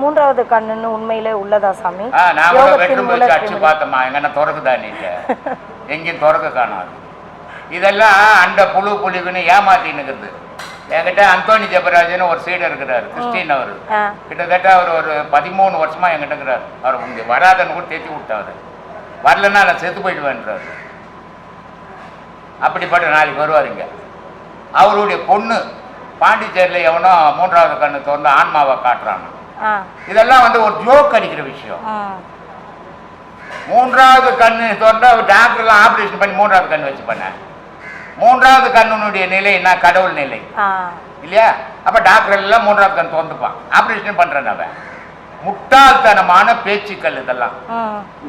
மூன்றாவது கண்ணுன்னு உண்மையிலே உள்ளதா சாமி? நான் வெட்டும் அடிச்சு திமிரு. பார்த்தம்மா. எங்கன்னா திறக்குதா எங்கேயும் திறக்க காணாது. இதெல்லாம் அண்ட புழு புலிவுன்னு ஏமாத்தின்னு இருக்குது என்கிட்ட அந்தோனி ஜெபராஜன் ஒரு சீடர் இருக்கிறார் கிறிஸ்டின் அவர். கிட்டத்தட்ட அவர் ஒரு பதிமூணு வருஷமா என்கிட்ட இருக்கிறார். அவர் இங்கே வராதன்னு கூட தேத்தி விட்டாரு. வரலன்னா நான் செத்து போயிடுவேன்றார். அப்படிப்பட்ட நாளைக்கு வருவார் இங்க. அவருடைய பொண்ணு பாண்டிச்சேரியில் எவனோ மூன்றாவது கண்ணு திறந்து ஆன்மாவை காட்டுறாங்க. இதெல்லாம் வந்து ஒரு ஜோக் அடிக்கிற விஷயம். மூன்றாவது கண்ணு திறந்தா டாக்டர்லாம் ஆப்ரேஷன் பண்ணி மூன்றாவது கண்ணு வச்சு பண்ண. மூன்றாவது கண்ணுனுடைய நிலை என்ன? கடவுள் நிலை. இல்லையா? அப்ப டாக்டர் எல்லாம் மூன்றாவது கண் திறந்துப்பான். ஆப்ரேஷன் பண்றேன் அவன். முட்டாள்தனமான பேச்சுக்கள் இதெல்லாம்.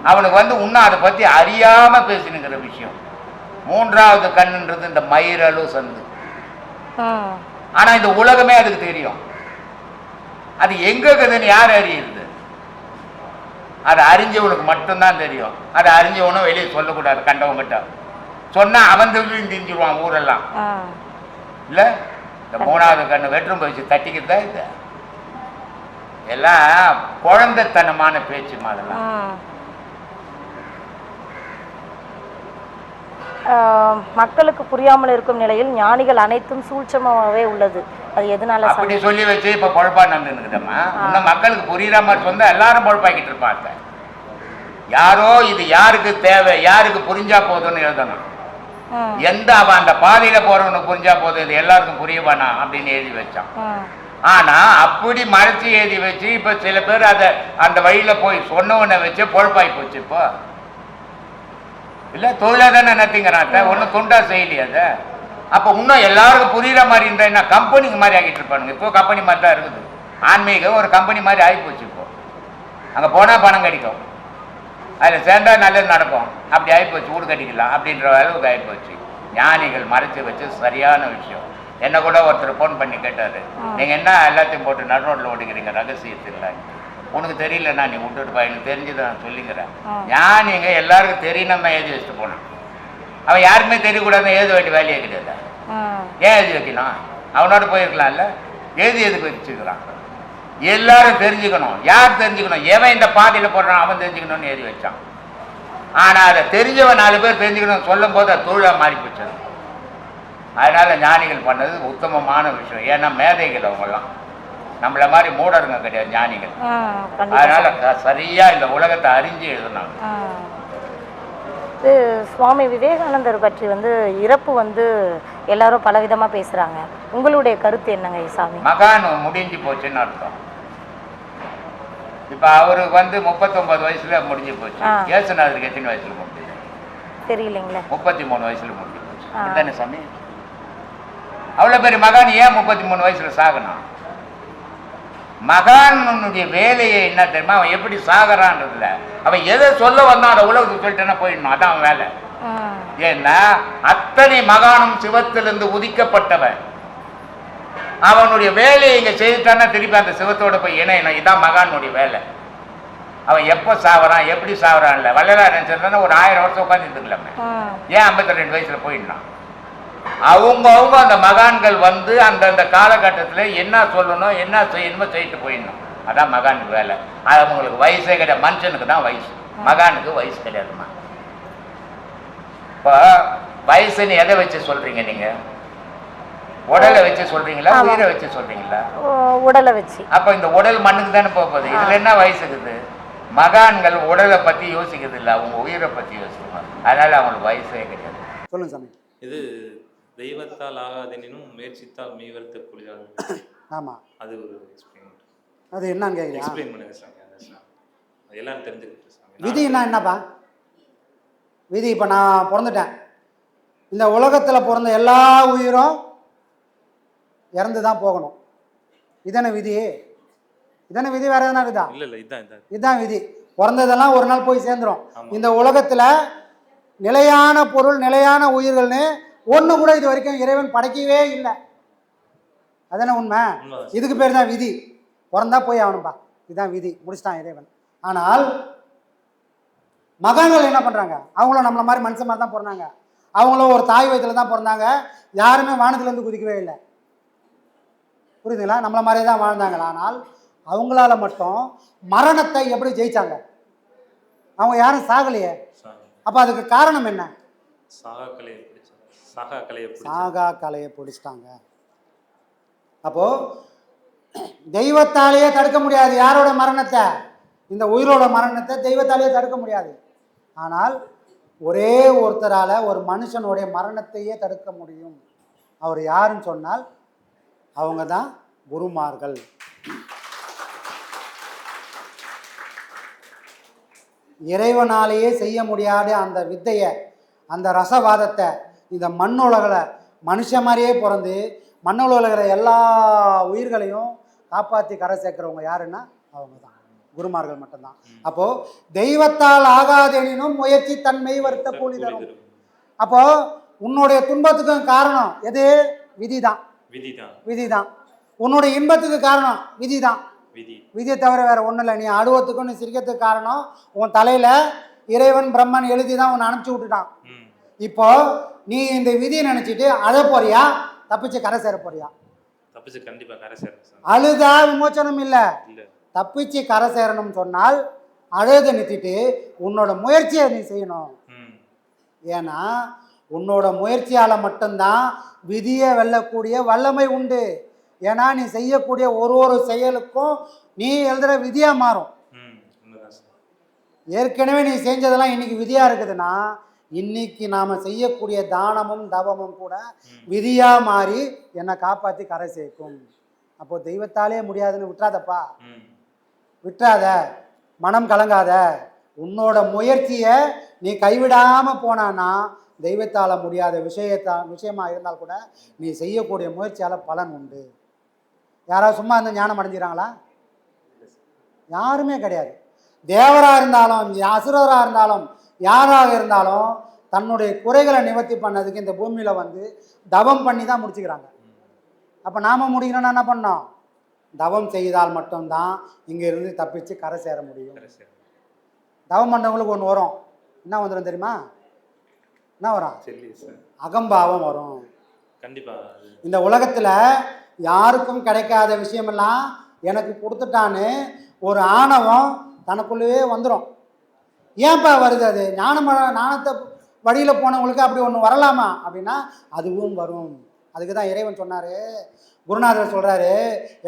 அவனுக்கு வந்து இன்னும் அதை பத்தி அறியாம பேசினுங்கிற விஷயம். மூன்றாவது கண்ணுன்றது இந்த மயிரலு சந்து. ம், ஆனா இந்த உலகமே அதுக்கு தெரியும். அது எங்க இருக்குதுன்னு யார் அறியுது அது அறிஞ்சவனுக்கு மட்டும்தான் தெரியும். அதை அறிஞ்சவனும் வெளியே சொல்லக்கூடாது கண்டவங்கிட்ட. சொன்னா அவன் தெரிஞ்சு தெரிஞ்சிருவான் ஊரெல்லாம். இல்ல? இந்த மூணாவது கண்ணு வெற்றும் போயிடுச்சு தட்டிக்கிட்டு தான் இது எல்லாம் குழந்தைத்தனமான பேச்சுமா அதெல்லாம். மக்களுக்கு புரியாமல் இருக்கும் நிலையில் ஞானிகள் அனைத்தும் சூட்சமாகவே உள்ளது. அது எதனால அப்படி சொல்லி வச்சு இப்ப பொழப்பா நடந்துருக்குதம்மா இன்னும் மக்களுக்கு புரியுற மாதிரி சொன்னா எல்லாரும் பொழப்பாக்கிட்டு இருப்பாங்க. யாரோ இது யாருக்கு தேவை யாருக்கு புரிஞ்சா போதும்னு எழுதணும். எந்த அவன் அந்த பாதையில போறவனுக்கு புரிஞ்சா போதும் இது எல்லாருக்கும் புரியவானா அப்படின்னு எழுதி வச்சான். ஆனா அப்படி மறைச்சு எழுதி வச்சு இப்ப சில பேர் அதை அந்த வழியில போய் சொன்னவனை வச்சு பொழப்பாய் போச்சு இப்போ. இல்ல தொழிலா தானே நத்திங்கிறான் ஒன்றும் தொண்டா செய்யலையே அதை அப்போ இன்னும் எல்லாருக்கும் புரியுற மாதிரி இருந்தா என்ன? கம்பெனிக்கு மாதிரி ஆகிட்டு இருப்பானுங்க. இப்போ கம்பெனி மாதிரி தான் இருக்குது. ஆன்மீகம் ஒரு கம்பெனி மாதிரி ஆகிப்போச்சு இப்போ. அங்கே போனால் பணம் கிடைக்கும். அதில் சேர்ந்தா நல்லது நடக்கும். அப்படி ஆகிப்போச்சு வீடு கட்டிக்கலாம் அப்படின்ற அளவுக்கு ஆகிப்போச்சு ஞானிகள் மறைச்சு வச்சு சரியான விஷயம். என்ன கூட ஒருத்தர் ஃபோன் பண்ணி கேட்டார். நீங்கள் என்ன எல்லாத்தையும் போட்டு நடு ரோட்டில் ஓடிக்கிறீங்க ரகசியத்தில் உனக்கு தெரியலண்ணா நீ விட்டுட்டு எனக்கு தெரிஞ்சதை நான் சொல்லிக்கிறேன். ம். ஞானிங்க எல்லாருக்கும் தெரியணும் தான் எழுதி வச்சுட்டு போனான் அவன் யாருமே தெரியக்கூடாதுன்னு எழுத வேண்டிய வேலையே கிடையாது ஏன் எழுதி வைக்கலாம் அவனோட போயிருக்கலாம்ல? எழுதி எதுக்கு வச்சுக்கிறான்? எல்லாரும் தெரிஞ்சுக்கணும். யார் தெரிஞ்சுக்கணும்? எவன் இந்த பாதையில் போடுறான் அவன் தெரிஞ்சுக்கணும்னு எழுதி வச்சான். ஆனால் அதை தெரிஞ்சவன் நாலு பேர் தெரிஞ்சுக்கணும் சொல்லும் போது அது தொழிலாக மாறி போச்சு. அது. அதனால ஞானிகள் பண்ணது உத்தமமான விஷயம். ஏன்னா மேதைகள் அவங்கெல்லாம். நம்மள மாதிரி மூடருங்க கிடையாது ஞானிகள். அதனால சரியா இந்த உலகத்தை அறிஞ்சு எழுதுனாங்க. இது சுவாமி விவேகானந்தர் பற்றி வந்து இறப்பு வந்து எல்லாரும் பலவிதமா பேசுறாங்க. உங்களுடைய கருத்து என்னங்க சாமி? மகான் முடிஞ்சு போச்சுன்னு அர்த்தம். இப்ப அவருக்கு வந்து முப்பத்தொன்பது வயசுல முடிஞ்சு போச்சு. ஏசுநாதருக்கு எத்தனை வயசுல முடிஞ்சது தெரியலைங்களே. முப்பத்தி மூணு வயசுல முடிஞ்சு போச்சு. சாமி? அவ்வளவு பெரிய மகான் ஏன் முப்பத்தி மூணு வயசுல சாகணும்? மகானுடைய வேலையை என்ன தெரியுமா? அவன் எப்படி சாகறான்றதுல அவன் எதை சொல்ல வந்தான் அந்த உலகத்துக்கு சொல்லிட்டேன்னா போயிடணும். அதான் அவன் வேலை. ஏன்னா அத்தனை மகானும் சிவத்திலிருந்து உதிக்கப்பட்டவன். அவனுடைய வேலையை இங்க செய்துட்டான்னா திருப்பி அந்த சிவத்தோட போய் இணையணும். இதான் மகானுடைய வேலை. அவன் எப்போ சாவறான் எப்படி சாவறான்ல வள்ளலார் நினைச்சிருந்தானே ஒரு ஆயிரம் வருஷம் உட்காந்துருக்கலாமே ம், ஏன் ஐம்பத்தி ரெண்டு வயசுல போயிடலாம் அவங்க அவங்க அந்த மகான்கள் வந்து அந்தந்த காலகட்டத்தில் என்ன சொல்லணும் என்ன செய்யணுமோ செய்யிட்டு போயிடணும். அதான் மகானுக்கு வேலை. அது அவங்களுக்கு வயசே கிடையாது. மனுஷனுக்கு தான் வயசு. மகானுக்கு வயசு கிடையாதுமா இப்போ வயசுன்னு எதை வச்சு சொல்றீங்க நீங்க? உடலை வச்சு சொல்றீங்களா. உயிரை வச்சு சொல்றீங்களா? உடலை வச்சு. அப்ப இந்த உடல் மண்ணுக்கு தானே போக போகுது. இதுல என்ன வயசு இருக்குது? மகான்கள் உடலை பத்தி யோசிக்கிறது இல்லை. அவங்க உயிரை பத்தி யோசிப்பாங்க அதனால அவங்களுக்கு வயசே கிடையாது. சொல்லுங்க சாமி. இது தெய்வத்தால் ஆகாதெனினும் முயற்சித்தால் மெய்வருத்த குளிராது ஆமா. அது ஒரு எக்ஸ்பிளைன் அது என்னன்னு கேட்குறீங்க எக்ஸ்பிளைன் பண்ணுங்க சாமி எல்லாரும் தெரிஞ்சுக்கிட்டு சாமி. விதின்னா என்னப்பா? விதி இப்போ நான் பிறந்துட்டேன். இந்த உலகத்தில் பிறந்த எல்லா உயிரும் இறந்து தான் போகணும். இதானே விதி? இதானே விதி வேற எதனா இருக்குதா இல்ல இல்ல இதான் இதான். இதுதான் விதி. பிறந்ததெல்லாம் ஒரு நாள் போய் சேர்ந்துரும். ஆமா. இந்த உலகத்துல நிலையான பொருள் நிலையான உயிர்கள்னு ஒண்ணு கூட இது வரைக்கும் இறைவன் படைக்கவே இல்லை. அதானே உண்மை? இதுக்கு பேர் தான் விதி. பிறந்தா போய் ஆகணும்பா. இதுதான் விதி. முடிச்சிட்டான் இறைவன். ஆனால் மகான்கள் என்ன பண்றாங்க? அவங்களும் நம்மள மாதிரி மனுஷன் மாதிரி தான் பிறந்தாங்க. அவங்களும் ஒரு தாய் வயித்துல தான் பிறந்தாங்க. யாருமே வானத்துல இருந்து குதிக்கவே இல்லை. புரியுதுங்களா? நம்மள மாதிரியே தான் வாழ்ந்தாங்க ஆனால் அவங்களால மட்டும் மரணத்தை எப்படி ஜெயிச்சாங்க? அவங்க யாரும் சாகலையே? அப்ப அதுக்கு காரணம் என்ன? சாகா கலையை பிடிச்சாங்க சாகா கலையை சாகா கலையை பிடிச்சிட்டாங்க. அப்போ தெய்வத்தாலேயே தடுக்க முடியாது. யாரோட மரணத்தை? இந்த உயிரோட மரணத்தை தெய்வத்தாலேயே தடுக்க முடியாது. ஆனால் ஒரே ஒருத்தரால ஒரு மனுஷனுடைய மரணத்தையே தடுக்க முடியும். அவர் யாருன்னு சொன்னால் அவங்க தான் குருமார்கள். இறைவனாலேயே செய்ய முடியாத அந்த வித்தையை அந்த ரசவாதத்தை இந்த மண்ணுலகில் மனுஷன் மாதிரியே பிறந்து மண்ணுலகில் இருக்கிற எல்லா உயிர்களையும் காப்பாற்றி கரை சேர்க்கிறவங்க யாருன்னா அவங்க தான் குருமார்கள் மட்டும்தான். அப்போ தெய்வத்தால் ஆகாதெனினும் முயற்சி தன்மை வருத்த கூலி தரும். அப்போ உன்னுடைய துன்பத்துக்கும் காரணம் எது? விதி தான் விதி தான் உன்னுடைய இன்பத்துக்கு காரணம் விதி தான் விதி. விதியை தவிர வேற ஒன்றும் இல்லை. நீ அழுவத்துக்கும் நீ சிரிக்கிறதுக்கு காரணம் உன் தலையில இறைவன் பிரம்மன் எழுதி தான் உன்னை அனுப்பிச்சி விட்டுட்டான். இப்போ நீ இந்த விதியை நினைச்சிட்டு அழ போறியா? தப்பிச்சு கரை சேர போறியா? தப்பிச்சு கண்டிப்பா கரை சேரணும் அழுதா விமோச்சனம் இல்லை. தப்பிச்சு கரை சேரணும்னு சொன்னால் அழுத நிறுத்திட்டு உன்னோட முயற்சியை நீ செய்யணும். ம். ஏன்னா உன்னோட முயற்சியால் மட்டும்தான் விதியை வெல்லக்கூடிய வல்லமை உண்டு. ஏன்னா நீ செய்யக்கூடிய ஒரு ஒரு செயலுக்கும் நீ எழுதுகிற விதியாக மாறும். ஏற்கனவே நீ செஞ்சதெல்லாம் இன்னைக்கு விதியாக இருக்குதுன்னா இன்னைக்கு நாம் செய்யக்கூடிய தானமும் தவமும் கூட விதியாக மாறி என்னை காப்பாற்றி கரை சேர்க்கும். அப்போ தெய்வத்தாலே முடியாதுன்னு விட்டுறாதப்பா. விட்டுறாத. மனம் கலங்காத. உன்னோட முயற்சியை நீ கைவிடாம போனான்னா தெய்வத்தால முடியாத விஷயத்தா விஷயமா இருந்தால் கூட நீ செய்யக்கூடிய முயற்சியால பலன் உண்டு. யாராவது சும்மா இருந்து ஞானம் அடைஞ்சிறாங்களா யாருமே கிடையாது. தேவரா இருந்தாலும் அசுரரா இருந்தாலும் யாராக இருந்தாலும் தன்னுடைய குறைகளை நிவர்த்தி பண்ணதுக்கு இந்த பூமியில வந்து தவம் பண்ணி தான் முடிச்சுக்கிறாங்க. அப்போ நாம முடிக்கணும்னா என்ன பண்ணோம்? தவம் செய்தால் மட்டும்தான் இங்க இருந்து தப்பிச்சு கரை சேர முடியும். தவம் பண்ணவங்களுக்கு ஒன்று வரும். என்ன வந்துடும் தெரியுமா? என்ன வரும்? அகம்பாவம் வரும். கண்டிப்பா. அது இந்த உலகத்தில் யாருக்கும் கிடைக்காத விஷயமெல்லாம் எனக்கு கொடுத்துட்டான்னு ஒரு ஆணவம் தனக்குள்ளேயே வந்துடும் ஏன்பா வருது அது? ஞானம் ஞானத்தை வழியில் போனவங்களுக்கு அப்படி ஒன்று வரலாமா? அப்படின்னா அதுவும் வரும். அதுக்கு தான் இறைவன் சொன்னார். குருநாதர் சொல்கிறாரு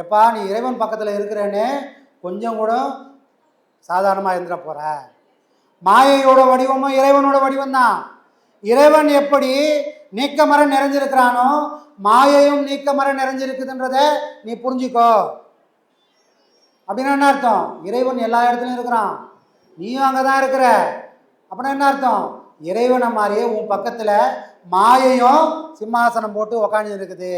எப்பா நீ இறைவன் பக்கத்தில் இருக்கிறேன்னு கொஞ்சம் கூட சாதாரணமாக இருந்துட போகிற மாயையோட வடிவமும் இறைவனோட வடிவம் தான். இறைவன் எப்படி நீக்கமர நிறைஞ்சிருக்கிறானோ மாயையும் நீக்கமர நிறைஞ்சிருக்குதுன்றத நீ புரிஞ்சுக்கோ. அப்படின்னா என்ன அர்த்தம்? இறைவன் எல்லா இடத்துலையும் இருக்கிறான். நீயும் அங்கே தான் இருக்கிற. அப்படின்னா என்ன அர்த்தம்? இறைவனை மாதிரியே உன் பக்கத்தில் மாயையும் சிம்மாசனம் போட்டு உக்காந்து இருக்குது.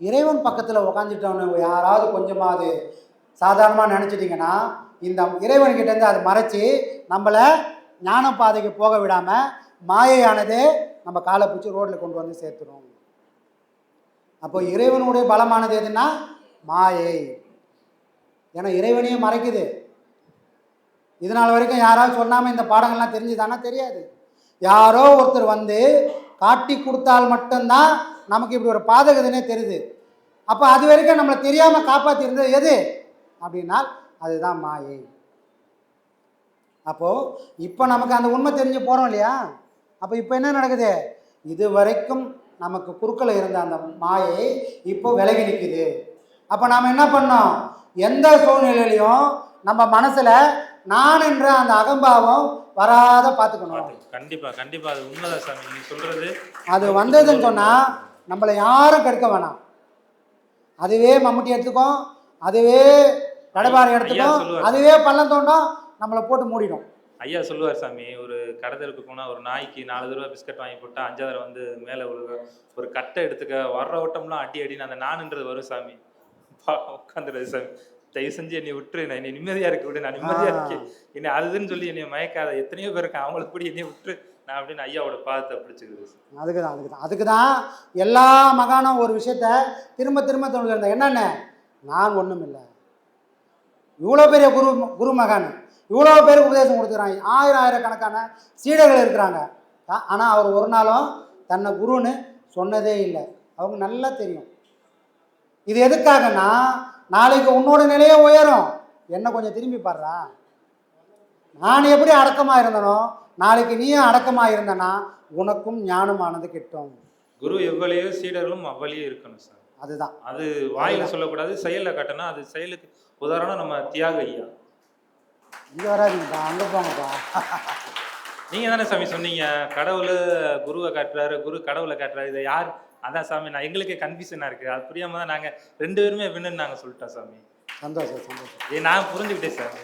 இறைவன் பக்கத்தில் உக்காந்துட்டவனு யாராவது கொஞ்சமாவது சாதாரணமாக நினச்சிட்டிங்கன்னா இந்த இறைவன்கிட்டேருந்து அதை மறைச்சி நம்மளை ஞான பாதைக்கு போக விடாமல் மாயையானது நம்ம காலை பிடிச்சி ரோட்டில் கொண்டு வந்து சேர்த்துடும் அப்போ இறைவனுடைய பலமானது எதுன்னா? மாயை. ஏன்னா இறைவனையும் மறைக்குது. இதனால் வரைக்கும் யாராவது சொல்லாமல் இந்த பாடங்கள்லாம் தெரிஞ்சுதானா? தெரியாது. யாரோ ஒருத்தர் வந்து காட்டி கொடுத்தால் மட்டும்தான் நமக்கு இப்படி ஒரு பாதகதுன்னே தெரியுது. அப்போ அது வரைக்கும் நம்மளை தெரியாமல் காப்பாற்றி இருந்தது எது? அப்படின்னா அதுதான் மாயை. அப்போது இப்போ நமக்கு அந்த உண்மை தெரிஞ்சு போகிறோம் இல்லையா? அப்போ இப்போ என்ன நடக்குது? இது வரைக்கும் நமக்கு குறுக்கில் இருந்த அந்த மாயை இப்போ விலகி நிற்குது அப்போ நாம் என்ன பண்ணோம்? எந்த சூழ்நிலையிலையும் நம்ம மனசில் நான் என்ற அந்த அகம்பாவம் வராத பார்த்துக்கணும். பார்த்து கண்டிப்பா கண்டிப்பா அது உண்மைதான் சாமி நீங்க சொல்றது அது வந்ததுன்னு சொன்னால் நம்மளை யாரும் கெடுக்க வேணாம். அதுவே மம்முட்டி எடுத்துக்கும் அதுவே கடைபாறை எடுத்துக்கும். அதுவே பள்ளம் தோண்டும் நம்மளை போட்டு மூடிடும். ஐயா சொல்லுவார் சாமி ஒரு கடை தெருக்கு போனா ஒரு நாய்க்கு நாலு தடவை பிஸ்கட் வாங்கி போட்டா அஞ்சாவது தடவை வந்து மேலே விழுக ஒரு கட்டை எடுத்துக்க வர்ற ஓட்டம்லாம் அடி அடின்னு அந்த நானுன்றது வரும் சாமி. உட்காந்துருது சாமி. தயவு செஞ்சு என்னை விட்டுரு. நான் என்னை நிம்மதியா இருக்க விடு. நான் நிம்மதியா. இருக்கேன். என்னை அதுன்னு சொல்லி என்னை மயக்காத எத்தனையோ பேர் இருக்கான் அவங்களுக்கு கூட என்னை விட்டுரு. நான் அப்படின்னு ஐயாவோட பாதத்தை பிடிச்சிக்கிறது அதுக்கு தான் அதுக்கு தான் அதுக்கு தான் எல்லா மகானும் ஒரு விஷயத்த திரும்ப திரும்ப சொல்லியிருந்தேன் என்னென்ன? நான் ஒன்றும் இல்லை. இவ்வளோ பெரிய குரு குரு மகான். இவ்வளோ பேருக்கு உபதேசம் கொடுத்துக்கிறாங்க. ஆயிரம் ஆயிரக்கணக்கான சீடர்கள் இருக்கிறாங்க. ஆனால் அவர் ஒரு நாளும் தன்னை குருன்னு சொன்னதே இல்லை. அவங்க நல்லா தெரியும். இது எதுக்காகன்னா நாளைக்கு உன்னோட நிலையே உயரும். என்ன கொஞ்சம் திரும்பி பாடுறா நான் எப்படி அடக்கமாக இருந்தனோ நாளைக்கு நீயும் அடக்கமாக இருந்தனா உனக்கும் ஞானமானது கிட்டும். குரு எவ்வளையோ சீடர்களும் அவ்வளியோ இருக்கணும் சார். அதுதான். அது வாயில சொல்லக்கூடாது செயல்ல காட்டணும். அது செயலுக்கு உதாரணம் நம்ம தியாக ஐயா. இங்கே வராதீங்கப்பா அங்கே போங்கப்பா. நீங்க தானே சாமி சொன்னீங்க கடவுள் குருவை காட்டுறாரு குரு கடவுளை காட்டுறாரு. இதை யார் அதான் சாமி நான் எங்களுக்கே கன்ஃபியூஷனா இருக்கு. அது புரியாம தான் நாங்க ரெண்டு பேருமே வின்னு நாங்க சொல்லிட்டோம் சாமி. சந்தோஷம் சந்தோஷம். ஏ நான் புரிஞ்சுக்கிட்டேன் சாமி.